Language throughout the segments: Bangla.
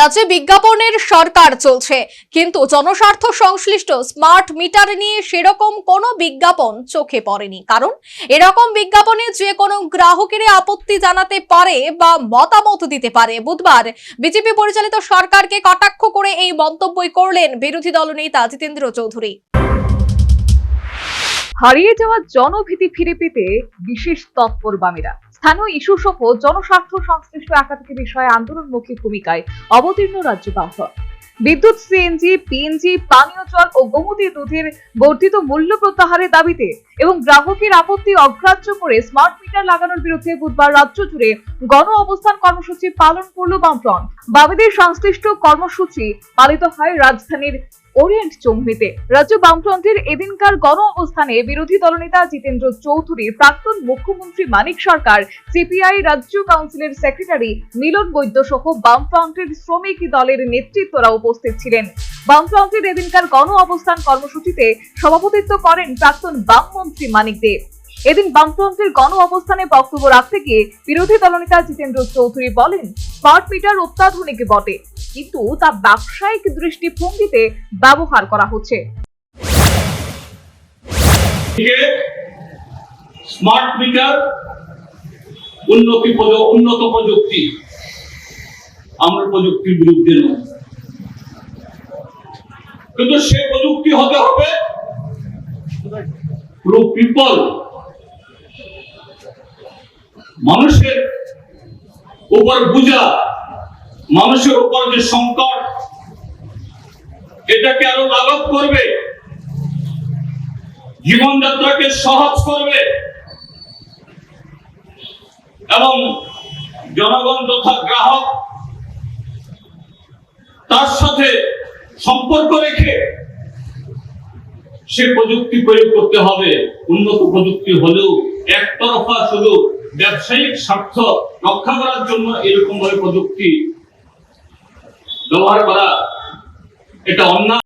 রাজ্যে বিজ্ঞাপনের সরকার চলছে। কিন্তু জনস্বার্থ সংশ্লিষ্ট স্মার্ট মিটার নিয়ে সেরকম কোনো বিজ্ঞাপন চোখে পড়েনি। কারণ এরকম বিজ্ঞাপনে যে কোনো গ্রাহকের আপত্তি জানাতে পারে বা মতামত দিতে পারে। বুধবার বিজেপি পরিচালিত সরকারকে কটাক্ষ করে এই মন্তব্যই করলেন বিরোধী দল দলনেতা জিতেন্দ্র চৌধুরী। হারিয়ে যাওয়া জনভীতি ফিরে পেতে বিশেষ তৎপর বামেরা। স্থানীয় ইস্যু সহ জনস্বার্থ সংশ্লিষ্ট একাধিক বিষয়ে আন্দোলনমুখী ভূমিকায় অবতীর্ণ রাজ্য বিদ্যুৎ সিএনজি, পিএনজি, পানীয় জল ও গোমতী দুধের বর্ধিত মূল্য প্রত্যাহারের দাবিতে এবং গ্রাহকের আপত্তি অগ্রাহ্য করে স্মার্ট মিটার লাগানোর বিরুদ্ধে বুধবার রাজ্য জুড়ে গণ অবস্থান কর্মসূচি পালন করল বামফ্রন্ট। বামেদের সংশ্লিষ্ট কর্মসূচি পালিত হয় রাজধানীর ওরিয়েন্ট চৌমুহীতে রাজ্য বামফ্রন্টের এদিনকার গণ অবস্থানে বিরোধী দলনেতা জিতেন্দ্র চৌধুরী, প্রাক্তন মুখ্যমন্ত্রী মানিক সরকার, সিপিআই রাজ্য কাউন্সিলের সেক্রেটারি মিলন বৈদ্য সহ বামফ্রন্টের শ্রমিক দলের নেতৃত্বরা উপস্থিত ছিলেন। বামফ্রন্টের এদিনকার গণ অবস্থান কর্মসূচিতে সভাপতিত্ব করেন প্রাক্তন বাম মন্ত্রী মানিক দেব এদিন বামফ্রন্টের গণ অবস্থানে বক্তব্য রাখতে গিয়ে বিরোধী দলনেতা জিতেন্দ্র চৌধুরী বলেন স্মার্ট মিটার অত্যাধুনিক বটে। কিন্তু তা ব্যবসায়িক দৃষ্টিভঙ্গিতে ব্যবহার করা হচ্ছে। স্মার্ট মিটার উন্নতি উন্নত প্রযুক্তি। আমরা প্রযুক্তির বিরুদ্ধে নই কিন্তু সে প্রযুক্তি হতে হবে পুরো পিপল মানুষের উপর বুঝা। মানুষের উপর যে সংকট, এটাকে আরও লাঘব করবে, জীবনযাত্রাকে সহজ করবে এবং জনগণ তথা গ্রাহক তার সাথে সম্পর্ক রেখে সে প্রযুক্তি প্রয়োগ করতে হবে। উন্নত প্রযুক্তি হলেও একতরফা শুধু ব্যবসায়িক স্বার্থ রক্ষা করার জন্য এরকম ভাবে প্রযুক্তি ব্যবহার করা এটা অন্যায়।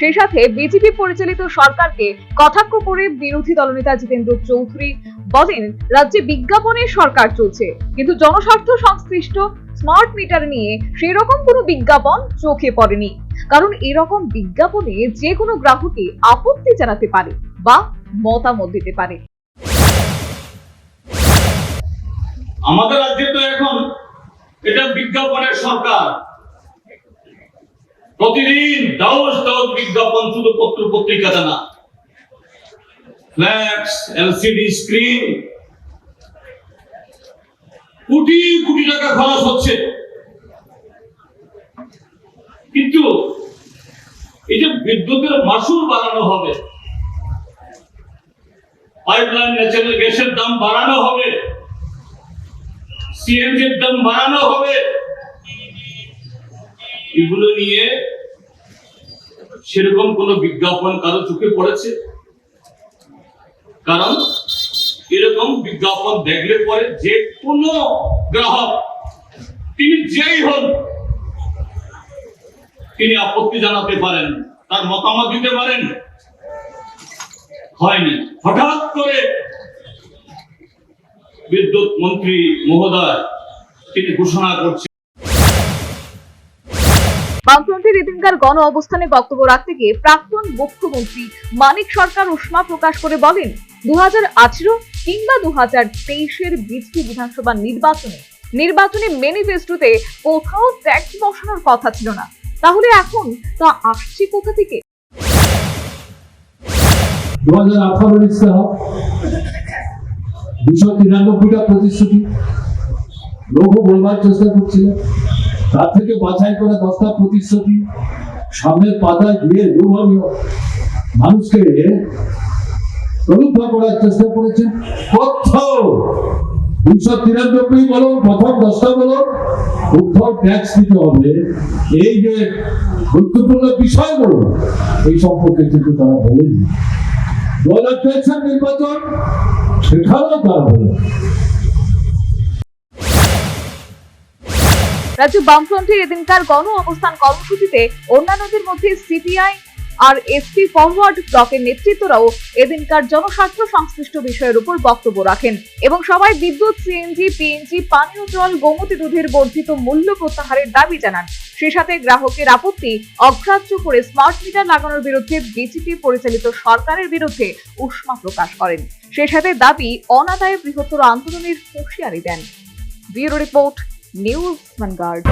সেই সাথে বিজেপি পরিচালিত সরকারকে কটাক্ষ করে বিরোধী দলনেতা জিতেন্দ্র চৌধুরী বলেন রাজ্যে বিজ্ঞাপনের সরকার চলছে কিন্তু জনস্বার্থ সংশ্লিষ্ট স্মার্ট মিটার নিয়ে সেরকম কোনো বিজ্ঞাপন চোখে পড়েনি। কারণ এরকম বিজ্ঞাপনে যে কোনো গ্রাহকই আপত্তি জানাতে পারে বা মতামত দিতে পারে। আমাদের রাজ্যে তো এখন এটা বিজ্ঞাপনের সরকার। প্রতিদিন দাওস দাওস বিজ্ঞাপন শুধু পত্র পত্রিকা না। Flax LCD screen crore crore টাকা খরচ হচ্ছে। কিন্তু এই যে বিদ্যুতের মাসুল বাড়ানো হবে পাইপলাইন ন্যাচারাল গ্যাসের দাম বাড়ানো হবে সিএনজির দাম বাড়ানো হবে। এগুলো নিয়ে সেরকম কোনো বিজ্ঞাপন কারও চোখে পড়েছে? কারণ এরকম বিজ্ঞাপন দেখলে পরে যে কোনো গ্রাহক, তিনি যেই হন তিনি আপত্তি জানাতে পারেন, তার মতামত দিতে পারেন। হয়নি। হঠাৎ করে বিদ্যুৎ মন্ত্রী মহোদয় তিনি ঘোষণা করছেন। বামফ্রন্টের এদিনকার গণ অবস্থানে বক্তব্য রাখতে গিয়ে প্রাক্তন মুখ্যমন্ত্রী মানিক সরকার উষ্মা প্রকাশ করে বলেন দু হাজার কিংবা দু হাজার তেইশের বিজেপি বিধানসভা নির্বাচনে নির্বাচনী ম্যানিফেস্টোতে কোথাও ট্যাক্স বসানোর কথা ছিল না। তাহলে এখন তা আসছে কোথা থেকে? দু হাজার ইস্তেহার দুশো তিরানব্বইটা প্রতিশ্রুতি। লোক বলবার চেষ্টা করছিল। তার থেকে বাছাই করে দশটা প্রতিশ্রুতি সামনের পাতায় দিয়ে লোভনীয় মানুষকে প্রলুব্ধ করার চেষ্টা করেছেন। দুশো তিরানব্বই বলো প্রথম দশটা বলো কোথাও ট্যাক্স দিতে হবে। এই যে গুরুত্বপূর্ণ বিষয়গুলো এই সম্পর্কে কিন্তু তারা বলেনি। দু হাজার নির্বাচন তারা রাজ্য বামফ্রন্টের এদিনকার গণ অবস্থান কর্মসূচিতে অন্যান্যদের মধ্যে সিপিআই আর এসপি ফরওয়ার্ড ব্লকের নেতৃত্বরাও এদিনকার জনস্বার্থ সংশ্লিষ্ট বিষয়ের উপর বক্তব্য রাখেন এবং সবাই বিদ্যুৎ, সিএনজি, পিএনজি, পানীয় জল, গোমতী দুধের বর্ধিত মূল্য প্রত্যাহারের দাবি জানান। সে সাথে গ্রাহকের আপত্তি অগ্রাহ্য করে স্মার্ট মিটার লাগানোর বিরুদ্ধে বিজেপি পরিচালিত সরকারের বিরুদ্ধে উষ্মা প্রকাশ করেন। সে সাথে দাবি অনাদায়ে বৃহত্তর আন্দোলনের হুঁশিয়ারি দেন। Bureau report, news vanguard